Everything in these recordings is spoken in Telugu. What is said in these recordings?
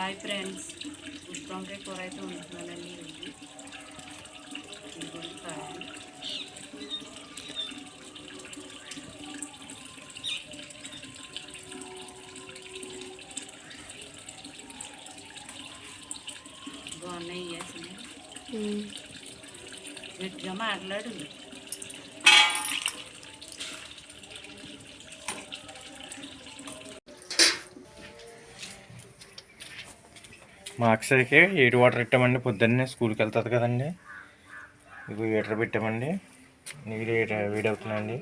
హాయ్ ఫ్రెండ్స్ గుత్తొంకాయ కూర అయితే వండుతున్నానండి ఈరోజు ఇదిగోండి కాయలు బాగున్నాయి వేసినాయి గట్టిగా మాట్లాడు మా అక్షయ్కి ఏడు వాటర్ పెట్టామండి పొద్దున్నే స్కూల్కి వెళ్తుంది కదండి. ఇవి ఏటర్ పెట్టామండి. నీళ్ళు హీటర్ వేడవుతున్నాయండి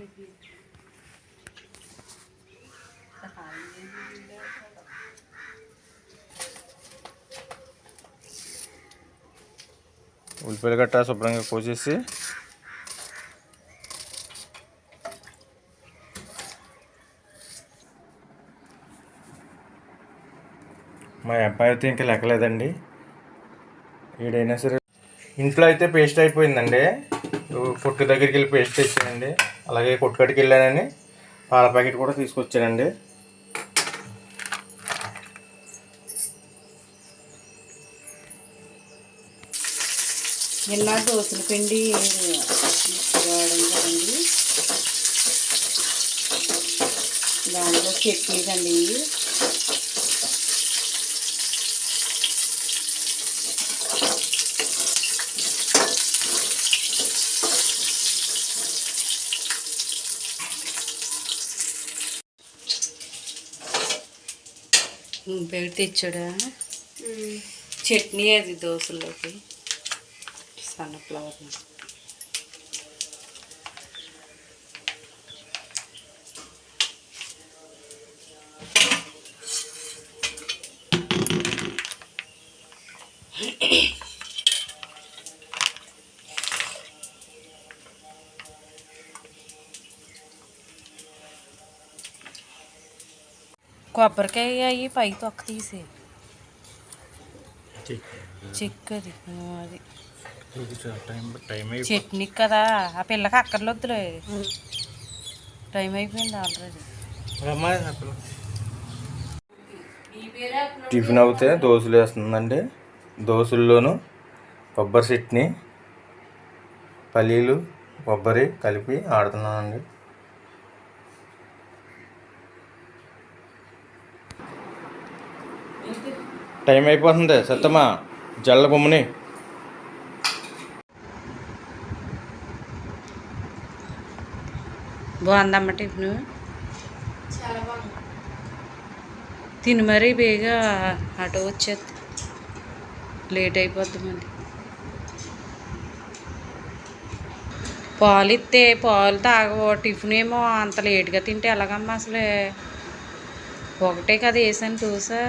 ఉల్లిపాయలు గట్ట శుభ్రంగా కోసేసి మా అబ్బాయి అయితే ఇంకా లెక్కలేదండి. ఈడైనా సరే ఇంట్లో అయితే పేస్ట్ అయిపోయిందండి. కొట్టు దగ్గరికి వెళ్ళి పేస్ట్ తెచ్చానండి అలాగే కొట్టుకడికి వెళ్ళానని పాల ప్యాకెట్ కూడా తీసుకొచ్చానండి. నిన్న దోశల పిండి వాడడం కదండి దానిలో చట్నీ బయట తెచ్చాడా? చట్నీ అది దోశల్లోకి సన్నఫ్లవర్ కొబ్బరికాయ అవి పై తొక్క తీసే ఆ, అది. టైం టైం చట్నీ కదా. ఆ పిల్లకి అక్కర్లొద్దులే టైం అయిపోయింది ఆల్రెడీ. టిఫిన్ అవుతే దోశలు వేస్తుందండి. దోశల్లోను కొబ్బరి చట్నీ పల్లీలు కొబ్బరి కలిపి ఆడుతున్నానండి. టైం అయిపోతుంది సత్తమ్మా. జల్ల బొమ్మని. బాగుందమ్మ టిఫిన్? తిని మరీ బేగా ఆటో వచ్చేది లేట్ అయిపోద్ది మళ్ళీ. పాలు ఇస్తే పాలు తాగవు టిఫిన్ ఏమో అంత లేట్గా తింటే ఎలాగమ్మా అసలే? ఒకటే కదా వేసాను చూసా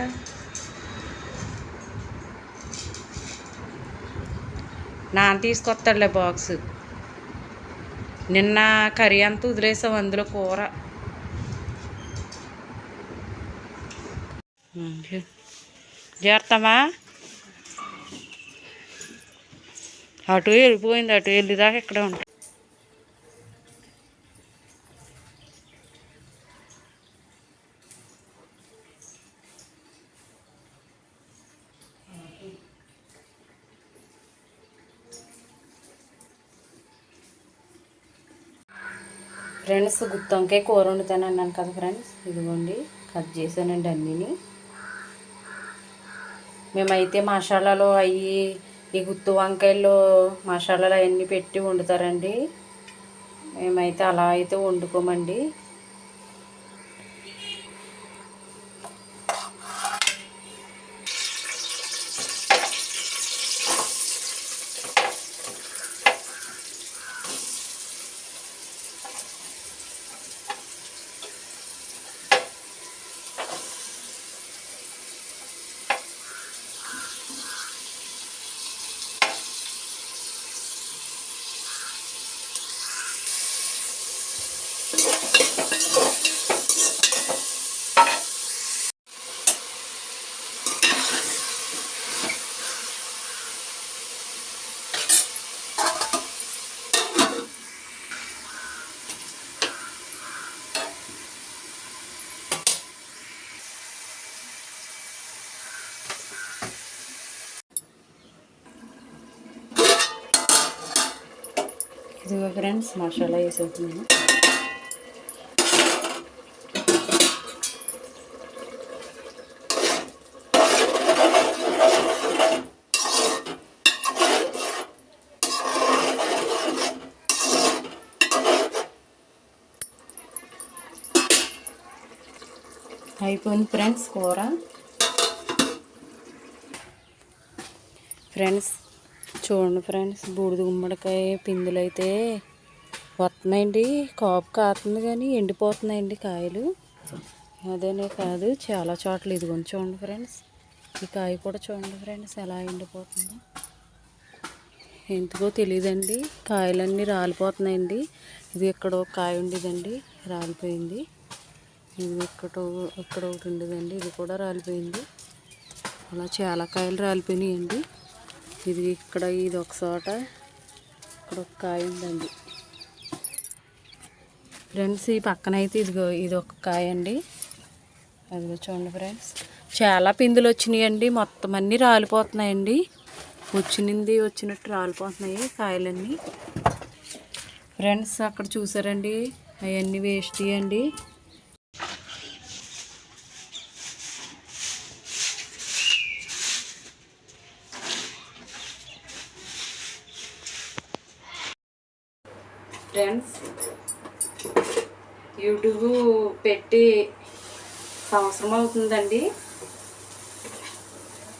నాన్న తీసుకొస్తాడులే బాక్స్ నిన్న కర్రీ అంతా వదిలేసాం అందులో కూర. చేస్తామా అటు వెళ్ళిపోయింది అటు వెళ్ళిదాకా ఇక్కడ ఉంటాం. ఫ్రెండ్స్ గుత్తొంకాయ కూర వండుతాను అన్నాను కదా ఫ్రెండ్స్. ఇదిగోండి కట్ చేశానండి అన్నీని. మేమైతే మసాలాలు అవి ఈ గుత్తు వంకాయల్లో మసాలాలు అవన్నీ పెట్టి వండుతారండి. మేమైతే అలా అయితే వండుకోమండి. ఇదిగో ఫ్రెండ్స్ మసాలా వేసేస్తున్నాను. అయిపోయింది ఫ్రెండ్స్ కూర. ఫ్రెండ్స్ చూడండి ఫ్రెండ్స్ బూడిద గుమ్మడికాయ పిందులు అయితే వస్తున్నాయండి. కాపు కాతుంది కానీ ఎండిపోతున్నాయండి కాయలు. అదేనే కాదు చాలా చోట్ల ఇదిగోండి చూడండి ఫ్రెండ్స్. ఈ కాయ కూడా చూడండి ఫ్రెండ్స్ ఎలా ఎండిపోతుందో. ఎందుకో తెలియదండి కాయలన్నీ రాలిపోతున్నాయండి. ఇది ఇక్కడ ఒక కాయ ఉండేదండి రాలిపోయింది. ఇది ఇక్కడ ఇక్కడ ఒకటి ఉండేదండి ఇది కూడా రాలిపోయింది. అలా చాలా కాయలు రాలిపోయినాయండి. ఇది ఇక్కడ ఇది ఒక చోట ఇక్కడ ఒక కాయ ఉందండి. ఫ్రెండ్స్ ఈ పక్కన అయితే ఇదిగో ఇది ఒక కాయ అండి. అదిగో చూడండి ఫ్రెండ్స్. చాలా పిందులు వచ్చినాయండి. మొత్తం అన్నీ రాలిపోతున్నాయండి. వచ్చింది వచ్చినట్టు రాలిపోతున్నాయి కాయలన్నీ. ఫ్రెండ్స్ అక్కడ చూసారండి. అవన్నీ వేస్ట్ అండి ఫ్రెండ్స్ యూట్యూబ్ పెట్టి సంవత్సరం అవుతుందండి.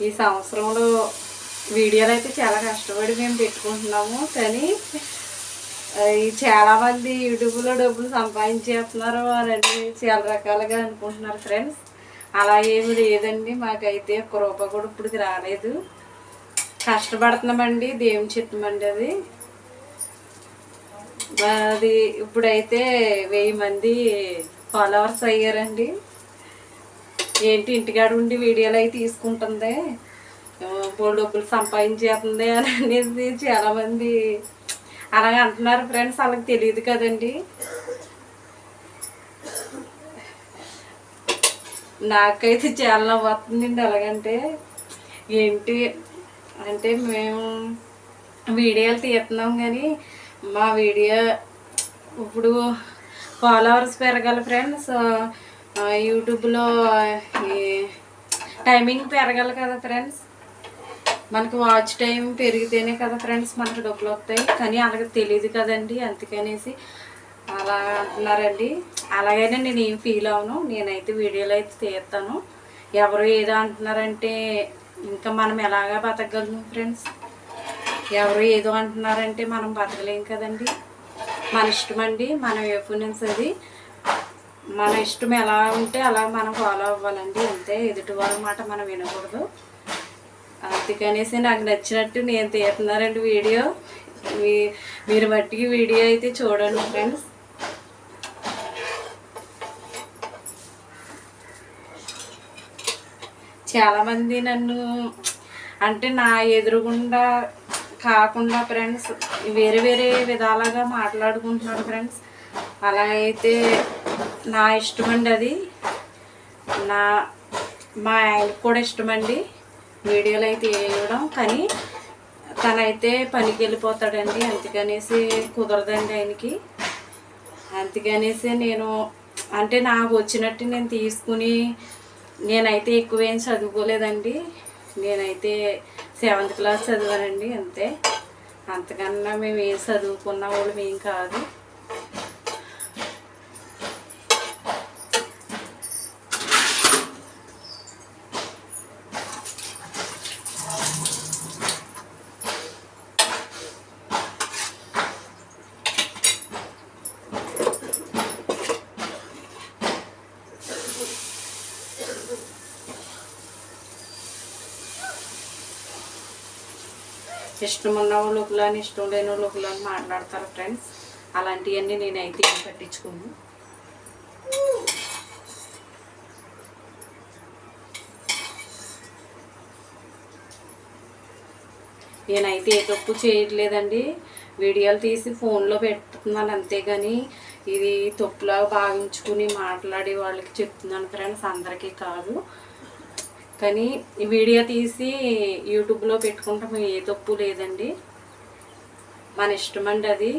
ఈ సంవత్సరంలో వీడియోలు అయితే చాలా కష్టపడి మేము పెట్టుకుంటున్నాము కానీ ఈ చాలామంది యూట్యూబ్లో డబ్బులు సంపాదించేస్తున్నారు అని చాలా రకాలుగా అనుకుంటున్నారు ఫ్రెండ్స్. అలా ఏమి లేదండి. మాకైతే ఒక్క రూపాయి కూడా ఇప్పటికి రాలేదు. కష్టపడుతున్నామండి. దేవుని చెప్తామండి అది. అది ఇప్పుడైతే వెయ్యి మంది ఫాలోవర్స్ అయ్యారండి. ఏంటి ఇంటికాడ ఉండి వీడియోలు అవి తీసుకుంటుంది. బోల్ డబ్బులు సంపాదించేస్తుంది అని అనేది చాలామంది అలాగ అంటున్నారు ఫ్రెండ్స్ వాళ్ళకి తెలియదు కదండి. నాకైతే చాలా నవ్వుతుందండి అలాగంటే. ఏంటి అంటే మేము వీడియోలు తీస్తున్నాం కానీ మా వీడియో ఇప్పుడు ఫాలోవర్స్ పెరగాలి ఫ్రెండ్స్. యూట్యూబ్లో టైమింగ్ పెరగాలి కదా ఫ్రెండ్స్. మనకు వాచ్ టైం పెరిగితేనే కదా ఫ్రెండ్స్ మనకు డబ్బులు వస్తాయి. కానీ అలాగే తెలియదు కదండి అందుకనేసి అలా అంటున్నారండి. అలాగైనా నేను ఏం ఫీల్ అవను నేనైతే వీడియోలు అయితే తీస్తాను. ఎవరు ఏదో అంటున్నారంటే ఇంకా మనం ఎలాగా బతకగలను ఫ్రెండ్స్? ఎవరు ఏదో అంటున్నారంటే మనం బతకలేం కదండి. మన ఇష్టం అండి మన ఎఫ్యూనెన్స్ అది. మన ఇష్టం ఎలా ఉంటే అలా మనం ఫాలో అవ్వాలండి. అంతే ఎదుటి వాళ్ళ మాట మనం వినకూడదు. అందుకనేసి నాకు నచ్చినట్టు నేను తీస్తున్నానండి వీడియో. మీ- మీరు మట్టికి వీడియో అయితే చూడండి ఫ్రెండ్స్. చాలామంది నన్ను అంటే నా ఎదురుగుండా కాకుండా ఫ్రెండ్స్ వేరే వేరే విధాలుగా మాట్లాడుకుంటున్నాను ఫ్రెండ్స్ అలా అయితే నా ఇష్టమండి అది. నా మా ఆయనకు కూడా ఇష్టమండి వీడియోలు అయితే వేయడం. కానీ తనైతే పనికి వెళ్ళిపోతాడండి. అందుకనేసి కుదరదండి ఆయనకి. అందుకనేసి నేను అంటే నాకు వచ్చినట్టు నేను తీసుకుని నేనైతే ఎక్కువ ఏం చదువుకోలేదండి. నేనైతే సెవెంత్ క్లాస్ చదివానండి అంతే. అంతకన్నా మేము ఏం చదువుకున్న వాళ్ళు ఏం కాదు. ఇష్టం ఉన్న వాళ్ళు కానీ ఇష్టం లేని వాళ్ళు కానీ మాట్లాడతారు ఫ్రెండ్స్ అలాంటివన్నీ నేనైతే ఏం పట్టించుకోను. నేనైతే ఏ తప్పు చేయట్లేదండి. వీడియోలు తీసి ఫోన్లో పెట్టుతున్నాను అంతేగాని ఇది తప్పులా భావించుకుని మాట్లాడే వాళ్ళకి చెప్తున్నాను ఫ్రెండ్స్ అందరికీ కాదు. కానీ ఈ వీడియో తీసి యూట్యూబ్లో పెట్టుకుంటాం ఏ తప్పు లేదండి. మన ఇష్టం అండి అది.